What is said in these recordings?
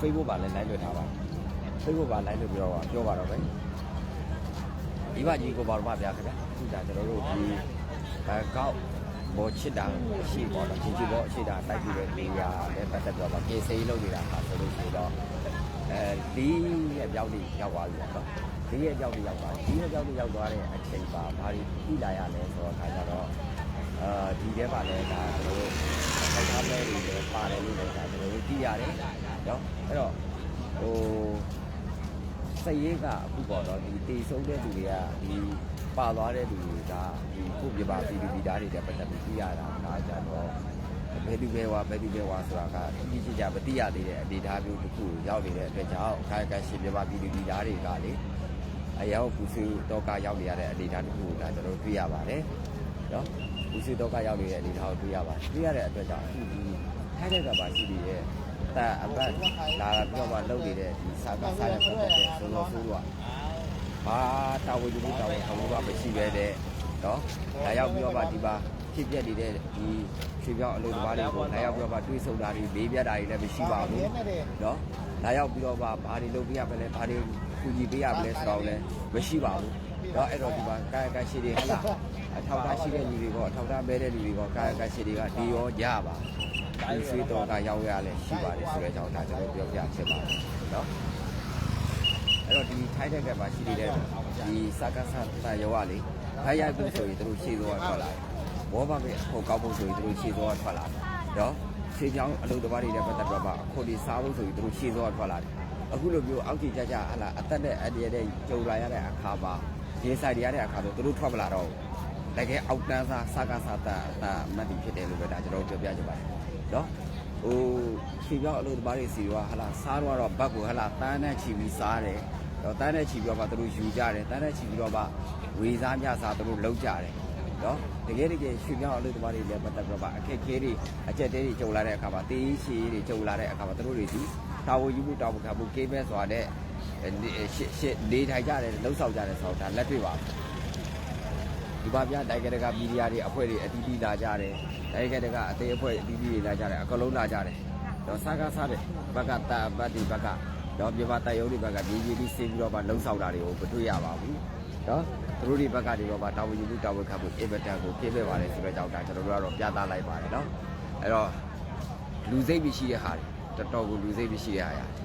Facebook ပါလည်း live လွှင့်ထားပါ Facebook ပါ live လွှင့်ပြီးတော့ပြောပါတော့ပဲဒီဘကြီးကိုပါတော့ဗျာခင်ဗျာအခုဒါကျွန်တော်တို့ဒီဘန်ကောက်ဘောချစ်တာရှိပေါ်တော့ချင်းချီဘောရှိတာတိုက်ပြီးတဲ့နေရာလည်းပတ်သက်တော့ပါကေစိလုပ်နေတာဟာဆိုလို့ရှိတော့အဲဒီရဲ့ပြောင်းနေရောက်သွားပြီပေါ့နော်ဒီရဲ့ပြောင်းနေရောက်သွားဒီရဲ့ပြောင်းနေရောက်သွားတဲ့အချိန်ပါဘာတွေပြီးလာရလဲဆိုတော့ခါကြတော့ အာဒီထဲမှာလည်းဒါကျွန်တော်တို့ထောက်ထားမဲ့တွေလည်းပါတယ်လို့လည်းဒါကျွန်တော်တို့သိရတယ်နော်အဲ့တော့ဟိုစက်ရေးကအခုပေါ့တော့ဒီတေဆုံးတဲ့လူတွေကဒီပါသွားတဲ့လူတွေကဒီခုပြပါပြည်သူပြည်သားတွေတက်ပတ်သက်ပြီးသိရတာဒါကြတော့ဘယ်သူပဲဝါဘယ်သူပဲဝါဆိုတာကဒီကြည့်ကြမသိရသေးတဲ့အနေအထားမျိုးတစ်ခုရောက်နေတဲ့အတွက်ကြောင့်ခိုင်ခိုင်ရှင်ပြပါပြည်သူပြည်သားတွေကလေအယောက်ပူစုတော့ကရောက်နေရတဲ့အနေအထားတစ်ခုကိုဒါကျွန်တော်တွေ့ရပါတယ်နော် ပူစုတော့ကရောက်နေတဲ့အနေအထားကိုတွေ့ရပါတယ်တွေ့ရတဲ့အတွက်ကြောင့်အခုဒီထိုက်တဲ့ကပါရှိပြီးရဲ့တာအပတ်လာပြီးတော့မှလုပ်နေတဲ့ဒီစာကစားရပတ်သက်တဲ့ဆိုလို့ဆိုတော့ဘာတာဝန်ယူမှုတာဝန်ခံမှုကမရှိပဲတဲ့နော်ဒါရောက်ပြီးတော့မှဒီပါဖြစ်ပြနေတဲ့ဒီရွှေပြောင်းအလုပ်သမားတွေကိုလာရောက်ပြီးတော့မှတွေးဆုံတာတွေလေးပြတ်တာတွေလည်းမရှိပါဘူးနော်လာရောက်ပြီးတော့မှဘာတွေလုပ်ပြရမလဲဘာတွေကူညီပေးရမလဲဆိုတော့လည်းမရှိပါဘူး နော်အဲ့တော့ဒီမှာကာယကရှိတွေဟလာအထောက်အထားရှိတဲ့လူတွေကအထောက်အထားမဲတဲ့လူတွေကကာယကရှိတွေကဒီရောကြပါ ဒီဆွေးတော်ကရောက်ရလဲရှိပါတယ်ဆိုတဲ့အကြောင်းဒါကျွန်တော်ပြောပြချင်ပါတယ်เนาะအဲ့တော့ဒီထိုင်းတဲ့ကမှာရှိနေတဲ့ဒီစကားဆတာရောကလေဖိုင်ရိုက်ဖို့ဆိုရင်တို့ရှေ့သွားထွက်လာတယ်ဘောပါပဲဟိုကောက်ဖို့ဆိုရင်တို့ရှေ့သွားထွက်လာတယ်เนาะရှေ့ကြောင်းအလုပ်တစ်ပါးတွေနဲ့ပတ်သက်တော့ပါအခုဒီစားဖို့ဆိုရင်တို့ရှေ့သွားထွက်လာတယ်အခုလိုမျိုးအောက်ကြီးကြကြဟလာအသက်နဲ့အတရတဲ့ကြုံလာရတဲ့အခါမှာ ရေဆိုင်ရတဲ့အခါဆိုတို့ထွက်မလာတော့ဘူးတကယ်အောက်တန်းစားစကားဆတာတာမတ်တီဖြစ်တယ်လို့ပဲဒါကျွန်တော်ပြောပြချင်ပါတယ်နော်ဟိုခြေပြောက်အလုပ်သမားတွေစီကဟလာစားတော့တော့ဘတ်ကိုဟလာတန်းနဲ့ချီပြီးစားတယ်တော့တန်းနဲ့ချီပြီးတော့မှသူတို့ယူကြတယ်တန်းနဲ့ချီပြီးတော့မှဝေစားမြစားသူတို့လုံးကြတယ်နော်တကယ်တကယ်ရွှေပြောင်းအလုပ်သမားတွေလည်းပတ်သက်ပြီးတော့မှအခက်အခဲတွေအကျက်တဲတွေကြုံလာတဲ့အခါမှာတေးရှည်တွေကြုံလာတဲ့အခါမှာသူတို့တွေဒီတာဝန်ယူမှုတာဝန်ခံမှုကိမဲဆိုတာတဲ့ ရှစ်ရှစ်နေထိုင်ကြတယ်လှုပ်ဆောင်ကြတယ်ဆိုတော့ဒါလက်တွေ့ပါဒီပါပြတိုင်ကရကမီဒီယာတွေအဖွဲ့တွေအတီးတီးလာကြတယ်တိုင်ကရကအသေးအဖွဲ့အတီးတီးတွေလာကြတယ်အကလုံးလာကြတယ်တော့စားကားစားတဲ့ဘက်ကတာဘတ်ဒီဘက်ကတော့ပြပတိုင်ရုံးတွေဘက်ကဒီကြီးပြီးစင်းပြီးတော့မှလှုပ်ဆောင်တာတွေကိုမတွေ့ရပါဘူးနော်သူတို့တွေဘက်ကနေတော့မှတာဝန်ယူမှုတာဝန်ခံမှုအင်ဗတန်ကိုပြည့်ပြပါတယ်ဆိုတဲ့အကြောင်းဒါကျွန်တော်တို့ကတော့ပြသလိုက်ပါတယ်နော်အဲ့တော့လူစိတ်မရှိတဲ့ဟာတွေတော်တော်ကိုလူစိတ်မရှိတဲ့ဟာရာဘာ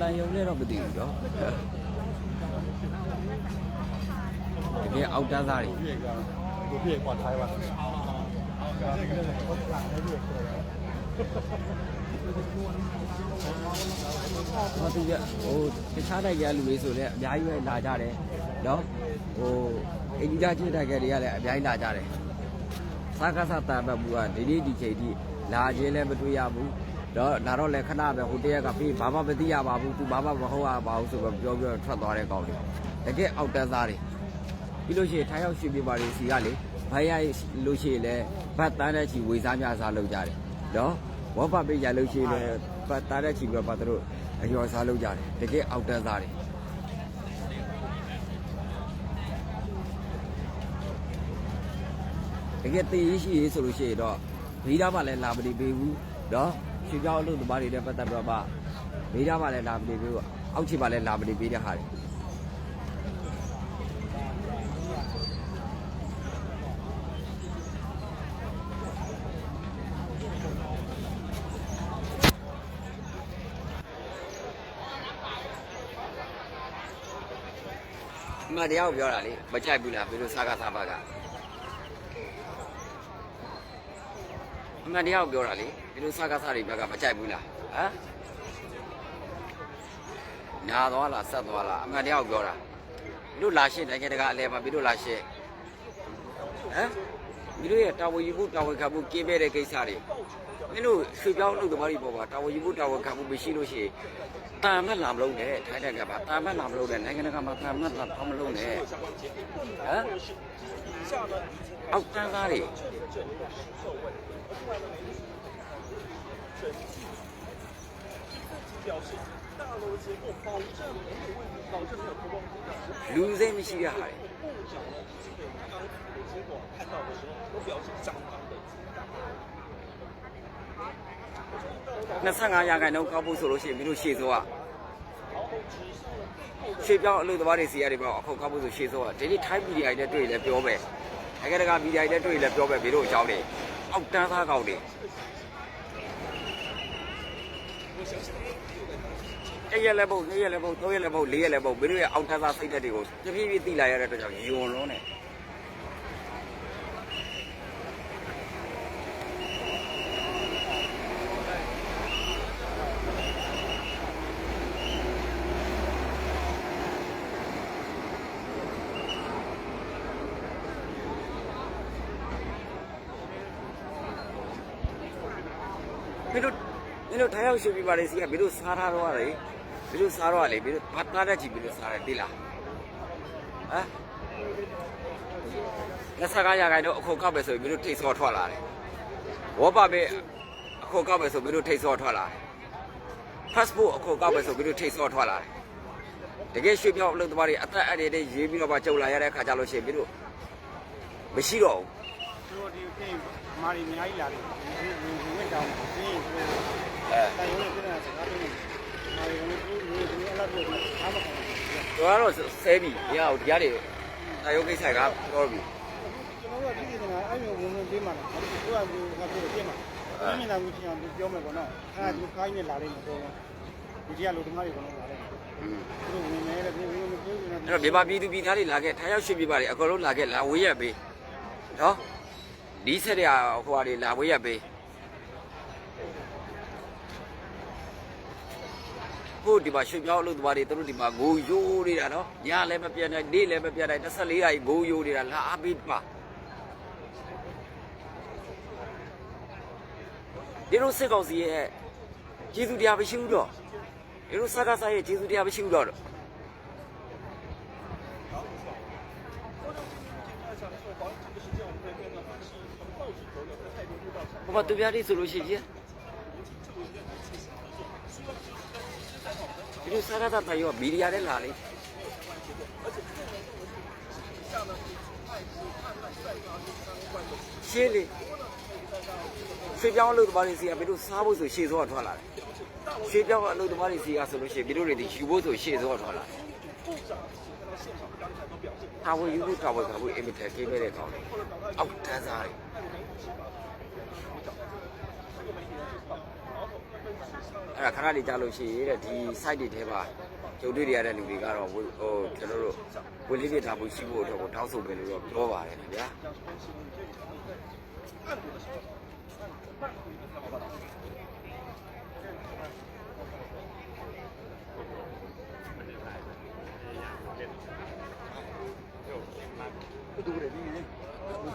တန်ရုံနဲ့တော့မသိဘူးတော့တကယ်အောက်တန်းသားတွေ พี่เอกอะดูพี่เอกปลอดภัยป่ะ ဟောသူကဟိုတခြားတိုက်ကြလူတွေဆိုလည်းအများကြီးပဲလာကြတယ်နော်ဟိုအင်ဂျီတာချင်းတိုက်ကြတွေကလည်းအများကြီးလာကြတယ်စားကစားတာပတ်ဘူးကဒီနေ့ဒီချိန်ထိလာခြင်းလည်းမတွေ့ရဘူး တော့လာတော့လည်းခဏပဲဟိုတရက်ကပြေးဘာမှမသိရပါဘူးသူဘာမှမဟုတ်ရပါဘူးဆိုတော့ပြောပြောထွက်သွားတဲ့ကောင်တွေတကယ်အောက်တန်းသားတွေပြီးလို့ရှိရင်ထိုင်းရောက်ရွှေပြည်ပါတွေစီကလေဘိုင်ရိုက်လို့ရှိရင်လည်းဘတ်တန်းတဲ့ချီဝေစားများစားလုပ်ကြတယ်နော်ဝဘပေးရလို့ရှိရင်လည်းဘတ်တန်းတဲ့ချီပြီးတော့ပါသူတို့အယောစားလုပ်ကြတယ်တကယ်အောက်တန်းသားတွေတကယ်တည်ရရှိရေးဆိုလို့ရှိရင်တော့ဗီဒါမှလည်းလာမနေပေးဘူးနော် ရွှေပြောင်းအလုပ်သမားတွေနဲ့ပတ်သက်ပြီးတော့မှဗီဒါမှလည်းလာမနေပေးဘူးအောက်ခြေမှလည်းလာမနေပေးတဲ့ဟာတွေအမတရားကိုပြောတာလေမကြိုက်ဘူးလားဘယ်လိုစားကားစားပါကအမတရားကိုပြောတာလေ ဘယ်လိုစားကားစားတွေဘက်ကမကြိုက်ဘူးလားဟမ်ညာသွားလားဆက်သွားလားအမတရားကိုပြောတာဘယ်လိုလာရှင်းနိုင်ငံတကာအလဲမှာဘယ်လိုလာရှင်းဟမ်ဒီလိုရတာဝန်ယူဖို့တာဝန်ခံဖို့ကင်းမဲ့တဲ့ကိစ္စတွေမင်းတို့ရွှေပြောင်းလုပ်သမားတွေပေါ်မှာတာဝန်ယူဖို့တာဝန်ခံဖို့မရှိလို့ရှိရင်တာမတ်လာမလို့နဲ့ထိုင်းတက်ကပါတာမတ်လာမလို့နဲ့နိုင်ငံတကာမှာတာမတ်လာမလို့နဲ့ဟမ်အောက်တန်းသားတွေ 表示大楼的结构保证没有问题，保证没有脱光的事实。 လူစိတ်မရှိရဟာတွေ 部长呢，对刚才的结果看到的时候，都表示相当的惊讶。 25ရာခိုင်နှုန်းကောက်ဖို့ဆိုလို့ရှိရင်မင်းတို့ရှေ့စောကရှေ့ပြောင်းအလုပ်သမားတွေစီရတယ်ပေါ့အခုကောက်ဖို့ဆိုရှေ့စောကဒီနေ့ထိုင်းမီဒီယာတွေနဲ့တွေ့ရင်လည်းပြောပဲနိုင်ငံတကာမီဒီယာတွေနဲ့တွေ့ရင်လည်းပြောပဲမင်းတို့အကြောင်းတွေအောက်တန်းသားကောက်တွေ တစ်ရက်လည်းပုတ်နှစ်ရက်လည်းပုတ်သုံးရက်လည်းပုတ်လေးရက်လည်းပုတ်မင်းတို့ရဲ့အောက်တန်းသားစိတ်ဓာတ်တွေကိုတဖြည်းဖြည်းသိလာရတဲ့အတွက်ကြောင့်ယွန်လုံးနဲ့ မင်းတို့မ င်းတို့ထိုင်ရောက်ရှိပြပါလေစီကမင်းတို့စားထားတော့ရတယ်မင်းတို့စားတော့လေမင်းတို့ဘာသားတဲ့ချီမင်းတို့စားတယ်တိလားဟမ်လက်စကားရခိုင်တော့အခုကောက်ပဲဆိုရင်မင်းတို့ထိတ်စောထွက်လာတယ်ဝေါ်ပါပဲအခုကောက်ပဲဆိုမင်းတို့ထိတ်စောထွက်လာတယ် passport အခုကောက်ပဲဆိုမင်းတို့ထိတ်စောထွက်လာတယ်တကယ်ရွှေပြောင်းအလုပ်သမားတွေအသက်အန္တရာယ်တွေရေးပြီးတော့မှကြုံလာရတဲ့အခါကျလို့ရှိရင်မင်းတို့မရှိတော့ဘူးတို့ဒီပြင်မာရီအများကြီးလာတယ်ဒီဒီဝင်တောင်းဒီဒီအဲ တိုင်ရုံးနဲ့ပြည်နေတာစကားပြောနေမာရီကလည်းဒီဒီဒီအလားတူအားမကောင်းဘူးတော့ကတော့ဆဲပြီရအောင်တရားတွေတာယုတ်ကိစ္စကပြောပြီကျွန်တော်တို့ပြည်နေတာအဲ့လိုဝင်ဝင်ပြေးမှာလားသူကသူကပြေးပြေးမှာအဲ့မြင်လာမှုချင်းအောင်ပြောမယ်ပေါ့နော်အဲ့ဒါသူခိုင်းနေလာလိမ့်မယ်တော့ဒီကြီးကလူသမားတွေကတော့လာတယ်อืมသူတို့ဝင်နေတယ်ပြေးပြေးမပြေးဘူးနော်အဲ့တော့မြန်မာပြည်သူပြည်သားတွေလာခဲ့ထိုင်ရောက်ရွှေ့ပြပါလေအကုန်လုံးလာခဲ့လာဝေးရပေးနော်ဒီဆက်ရဟိုဟာတွေလာဝေးရပေး ဟိုဒီမှာရွှေ့ပြောင်းအလုပ်သမားတွေသူတို့ဒီမှာဂိုးယိုးနေတာနော်ညလည်းမပြတ်နိုင်နေ့လည်းမပြတ်နိုင်24ရာကြီးဂိုးယိုးနေတာလာအားပေးပါဒီလိုစစ်ကောင်စီရဲ့ကျေးဇူးတရားမရှိဘူးတော့ဒီလိုစကားစားရဲ့ကျေးဇူးတရားမရှိဘူးတော့ဘာဘာသူပြတိဆိုလို့ရှိရင် ဒီလိုစားရတာတိုင်ရောမီဒီယာနဲ့လာလေရှင်းလေရွှေပြောင်းအလုပ်သမားတွေစီကဘယ်လိုစားဖို့ဆိုရှေ့စောထွက်လာတယ်ရွှေပြောင်းအလုပ်သမားတွေစီကဆိုလို့ရှိရင်ဘယ်လိုတွေဒီယူဖို့ဆိုရှေ့စောထွက်လာတယ်ဟာဝယူဖို့တာဝန်ကဘူးအင်မတန်ကိမဲ့တဲ့ကောင်တွေ အောက်တန်းစားတွေအဲ့ဒါခဏလေးကြားလို့ရှိရင်တဲ့ဒီ site တွေထဲမှာကျုပ်တွေ့ရတဲ့လူတွေကတော့ဟိုဟိုကျွန်တော်တို့ဝေလေးပြထားဖို့ရှိဖို့အတွက်ကိုတောင်းဆိုမယ်လို့တော့ပြောပါတယ်ခင်ဗျာရှ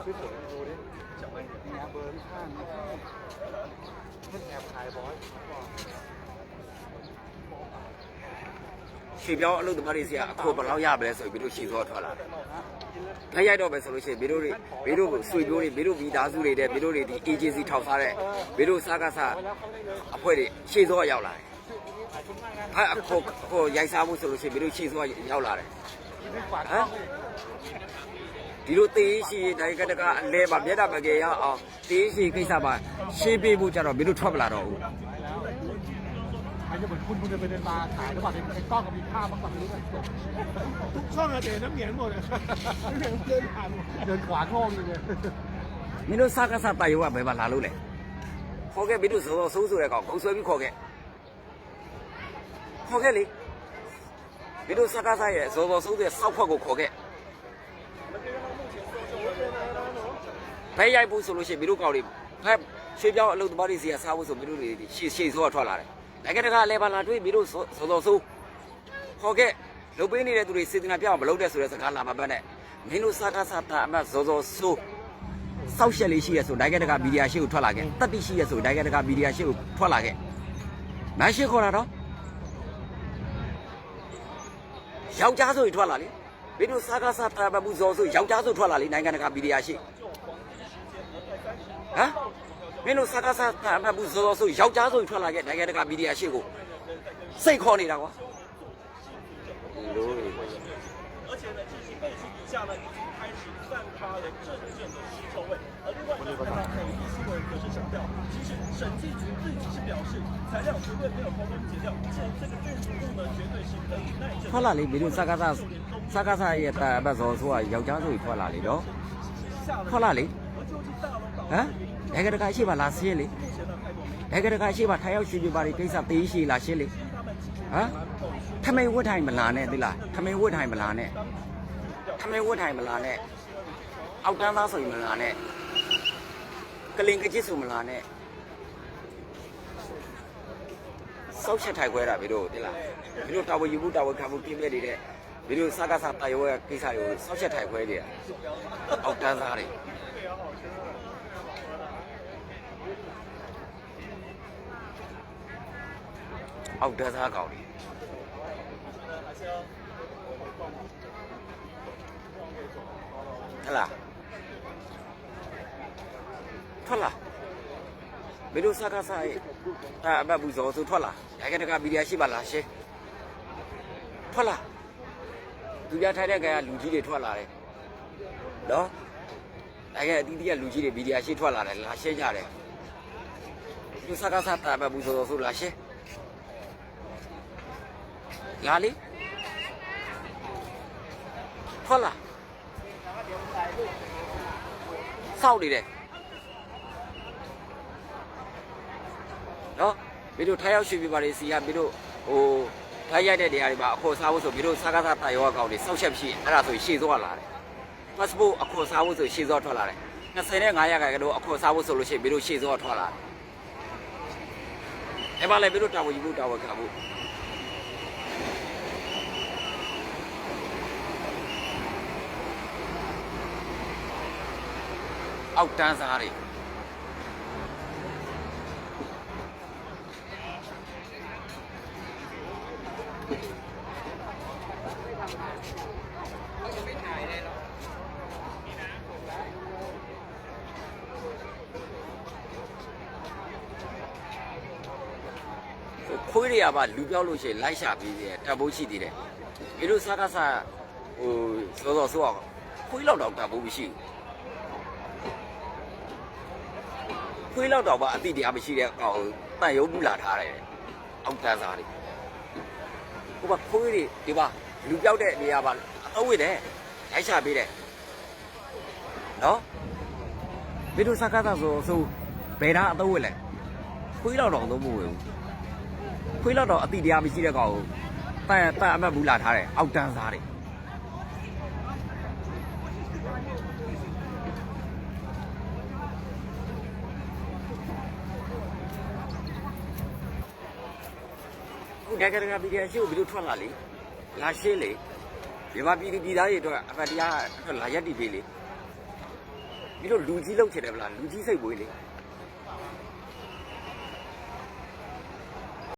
ေ့ပြော င်းအလုပ်သမားတွေစီကအခုဘယ်လောက်ရမလဲဆိုပြီးတို့ရှေ့စောထွက်လာတယ်။လက်ရိုက်တော့ပဲဆိုလို့ရှိရင်ဘီတို့တွေဘီတို့ကိုဆွေမျိုးတွေဘီတို့မိသားစုတွေတဲ့ဘီတို့တွေဒီ agency ထောက်ထားတဲ့ဘီတို့စားကစားအဖွဲ့တွေရှေ့စောရောက်လာတယ်။ဟာအခုအခုရိုက်စားမှုဆိုလို့ရှိရင်ဘီတို့ရှေ့စောရောက်လာတယ်။ဟမ် ဒီလိုတေးရှိတိုင်းကတကအလဲမှာမျက်နှာမကယ်ရအောင်တေးရှိကိစ္စမှာရှင်းပြဖို့ကြတော့ဘီတို့ထွက်မလာတော့ဘူး ไอ้จะเหมือนคุณคุณจะไปเดินมาขายหรือเปล่าไอ้กล้องก็มีภาพมากกว่านี้ด้วยทุกช่องอะเจน้ำเหนียงหมดเลยน้ำเหนียงเดินผ่านเดินขวางห้องอยู่เลย မင်းတို့စကားစားတိုင်ရောကဘယ်မှာလာလို့လဲခေါ်ခဲ့မင်းတို့စောစောဆိုးဆိုတဲ့ကောင်ခုံဆွဲပြီးခေါ်ခဲ့ခေါ်ခဲ့လေမင်းတို့စကားစားရဲ့စောစောဆိုးတဲ့စောက်ခွက်ကိုခေါ်ခဲ့ ဖဲရိုက်ဖို့ဆိုလို့ရှိရင်မင်းတို့ကောင်တွေဖက်ရွှေပြောင်းအလုပ်သမားတွေစီကစားဖို့ဆိုမင်းတို့တွေရှေ့ရှေ့စောထွက်လာတယ်နိုင်ငံတကာလည်းပါလာတွေ့မင်းတို့စောစောဆိုးခေါ်ခဲ့လုပ်ပေးနေတဲ့သူတွေစေတနာပြအောင်မလုပ်တဲ့ဆိုတဲ့စကားလာမှာပဲနဲ့မင်းတို့စကားစားတာအမစောစောဆိုးစောက်ရှက်လေးရှိရဆိုနိုင်ငံတကာမီဒီယာရှေ့ကိုထွက်လာခဲ့တက်တိရှိရဆိုနိုင်ငံတကာမီဒီယာရှေ့ကိုထွက်လာခဲ့မရှိခေါ်တာတော့ယောက်ျားဆိုရင်ထွက်လာလေမင်းတို့စားကားစားတာပတ်မှုဇော်ဆိုယောက်ျားဆိုထွက်လာလေနိုင်ငံတကာမီဒီယာရှိ ဟမ်မင်းတို့စားကားစားတာပတ်မှုဇော်ဆိုယောက်ျားဆိုရင်ထွက်လာခဲ့နိုင်ငံတကာမီဒီယာရှိကိုစိတ်ခေါ်နေတာကွာလို့ 而且呢，这些背景底下呢，已经开始散发了阵阵的尸臭味。而另外呢，看到美丽新闻则是强调，其实审计局自己是表示，材料绝对没有偷工减料，这这个建筑物呢，绝对是可以耐震。 ထွက်လာလေမင်းတို့စားကားစားစားကားစားရဲ့တာပတ်ဇော်ဆိုကယောက်ျားဆိုရင်ထွက်လာလေနော်ထွက်လာလေ 而究竟大楼导 ဟမ်ဘယ်ကတကရှိပါလားဆင်းလေဘယ်ကတကရှိပါထိုင်ရောက်ရှိပြပါလေကိစ္စသေးရှိလားရှင်းလေဟမ်ထမိန်ဝတ်ထိုင်မလားနဲ့သိလားထမိန်ဝတ်ထိုင်မလားနဲ့ထမိန်ဝတ်ထိုင်မလားနဲ့အောက်တန်းသားဆိုရင်မလားနဲ့ကလင်ကကြစ်ဆိုမလားနဲ့စောက်ချက်ထိုက်ခွဲတာဗီတို့သိလားဗီတို့တာဝယူဘူးတာဝခံဘူးပြည့်ပြည့်နေတဲ့ဗီတို့စကားစားတာယောကကိစ္စတွေကိုစောက်ချက်ထိုက်ခွဲနေတာအောက်တန်းသားတွေ အောက်တန်းသားကောင်တွေဟလာထွက်လာဘယ်လိုစကားစားရဲ့အာအဘဘူးဇောဆိုထွက်လာရိုက်ကတကဗီဒီယိုရှိပါလားရှင်းထွက်လာသူပြထိုင်တဲ့ကလူကြီးတွေထွက်လာတယ်နော်အဲ့ကအတီးတီးကလူကြီးတွေဗီဒီယိုရှိထွက်လာတယ်လာရှင်းကြတယ်သူစကားစားတာအဘဘူးဇောဆိုလာရှင်း လာလေထွက်လာစောက်နေတယ်နော်မင်းတို့ထိုင်ရောက်ရွှေပြပါလေစီကမင်းတို့ဟိုထိုင်ရိုက်တဲ့နေရာတွေမှာအခေါ်စားဖို့ဆိုမင်းတို့စားကားစားတာရောအကောင်တွေစောက်ချက်ဖြစ်အဲ့ဒါဆိုရှေ့သွားလာတယ် passport အခေါ်စားဖို့ဆိုရှေ့သွားထွက်လာတယ်25ရက်ကကတော့အခေါ်စားဖို့ဆိုလို့ရှိရင်မင်းတို့ရှေ့သွားထွက်လာတယ်အဲ့ပါလေမင်းတို့တာဝန်ယူဖို့တာဝန်ခံဖို့ အောက်တန်းစားတွေခွေးတွေကပါလူပြောက်လို့ရှိရင်လိုက်ရှာပြီးတယ်တပ်ဖို့ရှိသေးတယ်ဒီလိုစားကစားဟိုစောစောဆိုတော့ခွေးလောက်တော့တပ်ဖို့မရှိဘူး ခွေးလောက်တော့ပါအတိတရားမရှိတဲ့ကောင်တန်ရုံပူလာထားတယ်အောက်တန်းစားတွေဟိုကခွေးတွေဒီပါလူပြောက်တဲ့နေရာပါအတော့ဝိတယ်ရိုက်ချပေးတယ်နော်ဘယ်လိုစကားသာဆိုဆိုဘယ်သားအတော့ဝိလဲခွေးလောက်တော့တော့မဟုတ်ဘူးခွေးလောက်တော့အတိတရားမရှိတဲ့ကောင်တန်တန်အမတ်ဘူးလာထားတယ်အောက်တန်းစားတွေ နိုင်ငံတကာပြည်တရားရှိကိုဘယ်လိုထွက်လာလေလာရှင်းလေမြန်မာပြည်သူပြည်သားတွေအတွက်အမှတ်တရားအတွက်လာရက်တည်ပေးလေပြီးတော့လူကြီးလောက်ချင်တယ်ဗလားလူကြီးစိတ်ပွေးလေ